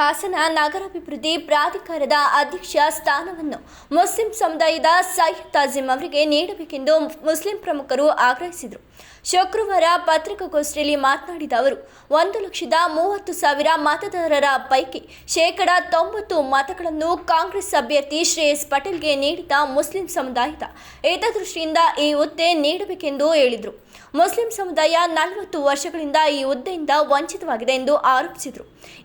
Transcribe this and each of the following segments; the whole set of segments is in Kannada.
ಹಾಸನ ನಗರಾಭಿವೃದ್ಧಿ ಪ್ರಾಧಿಕಾರದ ಅಧ್ಯಕ್ಷ ಸ್ಥಾನವನ್ನು ಮುಸ್ಲಿಂ ಸಮುದಾಯದ ಸೈಯದ್ ತಾಜಿಮ್ ಅವರಿಗೆ ನೀಡಬೇಕೆಂದು ಮುಸ್ಲಿಂ ಪ್ರಮುಖರು ಆಗ್ರಹಿಸಿದರು. ಶುಕ್ರವಾರ ಪತ್ರಿಕಾಗೋಷ್ಠಿಯಲ್ಲಿ ಮಾತನಾಡಿದ ಅವರು, ಒಂದು ಲಕ್ಷದ ಮೂವತ್ತು ಸಾವಿರ ಮತದಾರರ ಪೈಕಿ ಶೇಕಡ ತೊಂಬತ್ತು ಮತಗಳನ್ನು ಕಾಂಗ್ರೆಸ್ ಅಭ್ಯರ್ಥಿ ಶ್ರೇಯಸ್ ಪಟೇಲ್ಗೆ ನೀಡಿದ ಮುಸ್ಲಿಂ ಸಮುದಾಯದ ಹಿತದೃಷ್ಟಿಯಿಂದ ಈ ಹುದ್ದೆ ನೀಡಬೇಕೆಂದು ಹೇಳಿದರು. ಮುಸ್ಲಿಂ ಸಮುದಾಯ ನಲವತ್ತು ವರ್ಷಗಳಿಂದ ಈ ಹುದ್ದೆಯಿಂದ ವಂಚಿತವಾಗಿದೆ ಎಂದು ಆರೋಪಿಸಿದರು.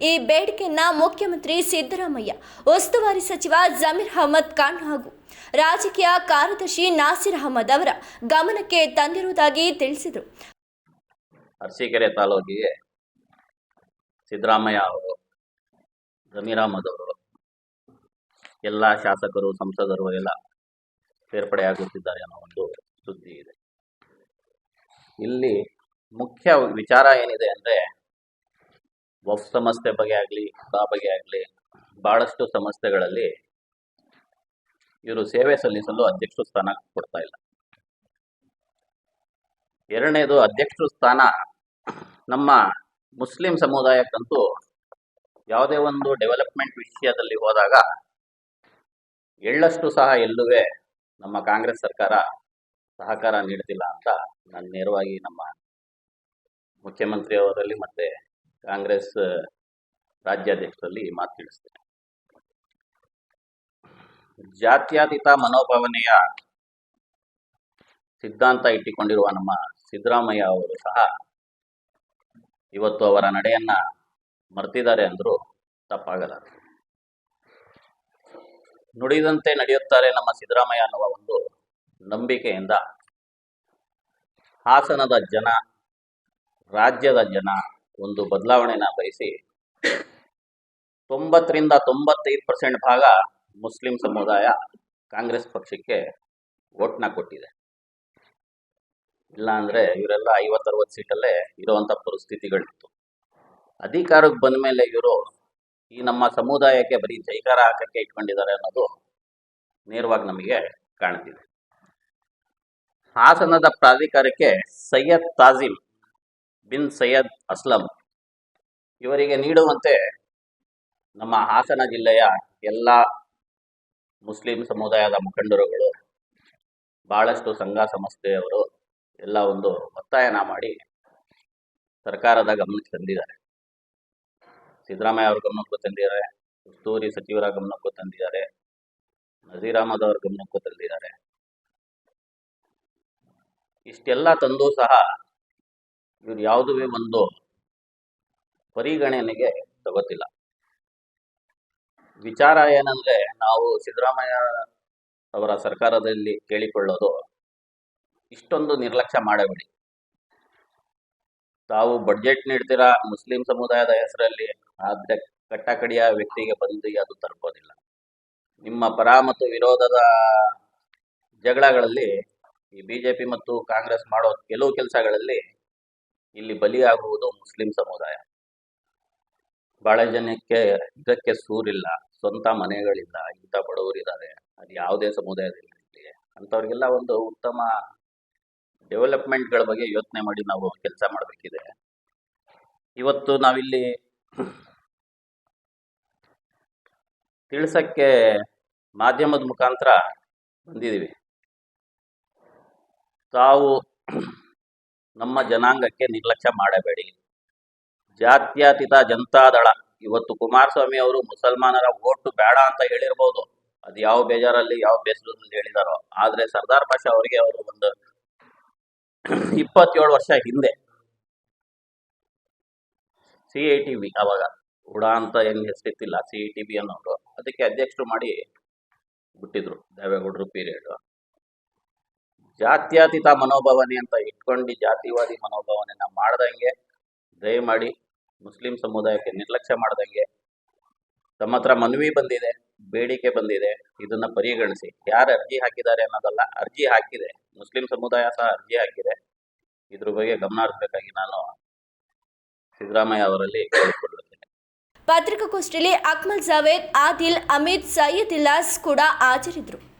ಈ ಬೇಡಿಕೆಯನ್ನ ಮುಖ್ಯಮಂತ್ರಿ ಸಿದ್ದರಾಮಯ್ಯ, ಉಸ್ತುವಾರಿ ಸಚಿವ ಜಮೀರ್ ಅಹಮದ್ ಖಾನ್ ಹಾಗೂ ರಾಜಕೀಯ ಕಾರ್ಯದರ್ಶಿ ನಾಸಿರ್ ಅಹಮದ್ ಅವರ ಗಮನಕ್ಕೆ ತಂದಿರುವುದಾಗಿ ತಿಳಿಸಿದರು. ಅರಸೀಕೆರೆ ತಾಲೂಕಿಗೆ ಸಿದ್ದರಾಮಯ್ಯ ಅವರು, ಜಮೀರ್ ಅಹಮದ್ ಅವರು, ಎಲ್ಲ ಶಾಸಕರು, ಸಂಸದರು ಎಲ್ಲ ಸೇರ್ಪಡೆಯಾಗುತ್ತಿದ್ದಾರೆ ಅನ್ನೋ ಒಂದು ಸುದ್ದಿ ಇದೆ. ಇಲ್ಲಿ ಮುಖ್ಯ ವಿಚಾರ ಏನಿದೆ ಅಂದರೆ ವಫ್ ಸಮಸ್ಯೆ ಬಗ್ಗೆ ಆಗಲಿ ಬಾ ಬಗ್ಗೆ ಆಗಲಿ ಭಾಳಷ್ಟು ಸಮಸ್ಯೆಗಳಲ್ಲಿ ಇವರು ಸೇವೆ ಸಲ್ಲಿಸಲು ಅಧ್ಯಕ್ಷ ಸ್ಥಾನ ಕೊಡ್ತಾ ಇಲ್ಲ. ಎರಡನೇದು ಅಧ್ಯಕ್ಷ ಸ್ಥಾನ ನಮ್ಮ ಮುಸ್ಲಿಂ ಸಮುದಾಯಕ್ಕಂತೂ ಯಾವುದೇ ಒಂದು ಡೆವಲಪ್ಮೆಂಟ್ ವಿಷಯದಲ್ಲಿ ಹೋದಾಗ ಎಳ್ಳಷ್ಟು ಸಹ ಎಲ್ಲುವೆ ನಮ್ಮ ಕಾಂಗ್ರೆಸ್ ಸರ್ಕಾರ ಸಹಕಾರ ನೀಡ್ತಿಲ್ಲ ಅಂತ ನಾನು ನೇರವಾಗಿ ನಮ್ಮ ಮುಖ್ಯಮಂತ್ರಿಯವರಲ್ಲಿ ಮತ್ತೆ ಕಾಂಗ್ರೆಸ್ ರಾಜ್ಯಾಧ್ಯಕ್ಷರಲ್ಲಿ ಮಾತು ತಿಳಿಸ್ತೇನೆ ಜಾತ್ಯತೀತ ಮನೋಭಾವನೆಯ ಸಿದ್ಧಾಂತ ಇಟ್ಟುಕೊಂಡಿರುವ ನಮ್ಮ ಸಿದ್ದರಾಮಯ್ಯ ಅವರು ಸಹ ಇವತ್ತು ಅವರ ನಡೆಯನ್ನ ಮರ್ತಿದ್ದಾರೆ ಅಂದರೂ ತಪ್ಪಾಗಲ್ಲ. ನುಡಿದಂತೆ ನಡೆಯುತ್ತಾರೆ ನಮ್ಮ ಸಿದ್ದರಾಮಯ್ಯ ಅನ್ನುವ ಒಂದು ನಂಬಿಕೆಯಿಂದ ಹಾಸನದ ಜನ, ರಾಜ್ಯದ ಜನ ಒಂದು ಬದಲಾವಣೆನ ಬಯಸಿ ತೊಂಬತ್ತರಿಂದ ತೊಂಬತ್ತೈದು ಪರ್ಸೆಂಟ್ ಭಾಗ ಮುಸ್ಲಿಂ ಸಮುದಾಯ ಕಾಂಗ್ರೆಸ್ ಪಕ್ಷಕ್ಕೆ ಓಟ್ನ ಕೊಟ್ಟಿದೆ. ಇಲ್ಲ ಅಂದ್ರೆ ಇವರೆಲ್ಲ ಐವತ್ತರವತ್ತು ಸೀಟಲ್ಲೇ ಇರುವಂತ ಪರಿಸ್ಥಿತಿಗಳಿತ್ತು. ಅಧಿಕಾರಕ್ಕೆ ಬಂದ ಮೇಲೆ ಇವರು ಈ ನಮ್ಮ ಸಮುದಾಯಕ್ಕೆ ಬರೀ ಜೈಕಾರ ಹಾಕಕ್ಕೆ ಇಟ್ಕೊಂಡಿದ್ದಾರೆ ಅನ್ನೋದು ನೇರವಾಗಿ ನಮಗೆ ಕಾಣ್ತಿದೆ. ಹಾಸನದ ಪ್ರಾಧಿಕಾರಕ್ಕೆ ಸೈಯದ್ ತಾಜಿಮ್ ಬಿನ್ ಸೈಯದ್ ಅಸ್ಲಂ. ಇವರಿಗೆ ನೀಡುವಂತೆ ನಮ್ಮ ಹಾಸನ ಜಿಲ್ಲೆಯ ಎಲ್ಲ ಮುಸ್ಲಿಂ ಸಮುದಾಯದ ಮುಖಂಡರುಗಳು, ಬಹಳಷ್ಟು ಸಂಘ ಸಂಸ್ಥೆಯವರು ಎಲ್ಲ ಒಂದು ಒತ್ತಾಯನ ಮಾಡಿ ಸರ್ಕಾರದ ಗಮನಕ್ಕೆ ತಂದಿದ್ದಾರೆ. ಸಿದ್ದರಾಮಯ್ಯ ಅವ್ರ ಗಮನಕ್ಕೂ ತಂದಿದ್ದಾರೆ ಉಸ್ತುವಾರಿ ಸಚಿವರ ಗಮನಕ್ಕೂ ತಂದಿದ್ದಾರೆ, ನಜೀರ್ ಅಹಮದ್ ಅವ್ರ ಗಮನಕ್ಕೂ ತಂದಿದ್ದಾರೆ. ಇಷ್ಟೆಲ್ಲ ತಂದು ಸಹ ಇವ್ರು ಯಾವುದೇ ಒಂದು ಪರಿಗಣನೆಗೆ ತಗೋತಿಲ್ಲ. ವಿಚಾರ ಏನಂದ್ರೆ ನಾವು ಸಿದ್ದರಾಮಯ್ಯ ಅವರ ಸರ್ಕಾರದಲ್ಲಿ ಕೇಳಿಕೊಳ್ಳೋದು ಇಷ್ಟೊಂದು ನಿರ್ಲಕ್ಷ್ಯ ಮಾಡಬೇಡಿ. ತಾವು ಬಡ್ಜೆಟ್ ನೀಡ್ತೀರಾ ಮುಸ್ಲಿಂ ಸಮುದಾಯದ ಹೆಸರಲ್ಲಿ ಆದ್ರೆ ಕಟ್ಟಕಡಿಯ ವ್ಯಕ್ತಿಗೆ ಬಂದು ಅದು ತಲುಪೋದಿಲ್ಲ ನಿಮ್ಮ ಪರ ಮತ್ತು ವಿರೋಧದ ಜಗಳಗಳಲ್ಲಿ ಈ ಬಿಜೆಪಿ ಮತ್ತು ಕಾಂಗ್ರೆಸ್ ಮಾಡೋ ಕೆಲವು ಕೆಲಸಗಳಲ್ಲಿ ಇಲ್ಲಿ ಬಲಿಯಾಗುವುದು ಮುಸ್ಲಿಂ ಸಮುದಾಯ. ಬಹಳ ಜನಕ್ಕೆ ಇದಕ್ಕೆ ಸೂರಿಲ್ಲ, ಸ್ವಂತ ಮನೆಗಳಿಲ್ಲ, ಇಂಥ ಬಡವರಿದ್ದಾರೆ. ಅದು ಯಾವುದೇ ಸಮುದಾಯದಲ್ಲಿ ಅಂಥವ್ರಿಗೆಲ್ಲ ಒಂದು ಉತ್ತಮ ಡೆವಲಪ್ಮೆಂಟ್ಗಳ ಬಗ್ಗೆ ಯೋಚನೆ ಮಾಡಿ ನಾವು ಕೆಲಸ ಮಾಡಬೇಕಿದೆ. ಇವತ್ತು ನಾವಿಲ್ಲಿ ತಿಳಿಸಕ್ಕೆ ಮಾಧ್ಯಮದ ಮುಖಾಂತರ ಬಂದಿದ್ದೀವಿ. ತಾವು ನಮ್ಮ ಜನಾಂಗಕ್ಕೆ ನಿರ್ಲಕ್ಷ್ಯ ಮಾಡಬೇಡಿ. ಜಾತ್ಯತೀತ ಜನತಾದಳ. ಇವತ್ತು ಕುಮಾರಸ್ವಾಮಿ ಅವರು ಮುಸಲ್ಮಾನರ ಓಟು ಬೇಡ ಅಂತ ಹೇಳಿರ್ಬೋದು. ಅದು ಯಾವ ಬೇಜಾರಲ್ಲಿ, ಯಾವ ಬೇಸರದಲ್ಲಿ ಹೇಳಿದಾರೋ. ಆದ್ರೆ ಸರ್ದಾರ್ ಪಾಷಾ ಅವರಿಗೆ ಅವರು ಒಂದು ಇಪ್ಪತ್ತೇಳು ವರ್ಷ ಹಿಂದೆ ಸಿ ಐ ಟಿ ಬಿ ಅವಾಗ. ಉಡಾ ಅಂತ ಏನು ಹೆಸರಿತ್ತಿಲ್ಲ ಸಿ ಐ ಟಿ ಬಿ ಅನ್ನೋರು. ಅದಕ್ಕೆ ಅಧ್ಯಕ್ಷರು ಮಾಡಿ ಬಿಟ್ಟಿದ್ರು. ದೇವೇಗೌಡರು ಪೀರಿಯಡ್. ಜಾತ್ಯತೀತ ಮನೋಭಾವನೆ ಅಂತ ಇಟ್ಕೊಂಡು ಜಾತಿವಾದಿ ಮನೋಭಾವನೆನ ಮಾಡ್ದಂಗೆ, ದಯಮಾಡಿ ಮುಸ್ಲಿಂ ಸಮುದಾಯಕ್ಕೆ ನಿರ್ಲಕ್ಷ್ಯ ಮಾಡ್ದಂಗೆ, ತಮ್ಮ ಹತ್ರ ಮನವಿ ಬಂದಿದೆ, ಬೇಡಿಕೆ ಬಂದಿದೆ, ಇದನ್ನ ಪರಿಗಣಿಸಿ. ಯಾರು ಅರ್ಜಿ ಹಾಕಿದ್ದಾರೆ ಅನ್ನೋದಲ್ಲ, ಅರ್ಜಿ ಹಾಕಿದೆ. ಮುಸ್ಲಿಂ ಸಮುದಾಯ ಸಹ ಅರ್ಜಿ ಹಾಕಿದೆ. ಇದ್ರ ಬಗ್ಗೆ ಗಮನ ಹರಿಸಬೇಕಾಗಿ ನಾನು ಸಿದ್ದರಾಮಯ್ಯ ಅವರಲ್ಲಿ ಕೇಳಿಕೊಳ್ಳುತ್ತೇನೆ. ಪತ್ರಿಕಾಗೋಷ್ಠಿಯಲ್ಲಿ ಅಕ್ಮಲ್ ಜಾವೇದ್, ಆದಿಲ್, ಅಮಿತ್, ಸೈಯದ್ ಇಲಾಸ್ ಕೂಡ ಹಾಜರಿದ್ದರು.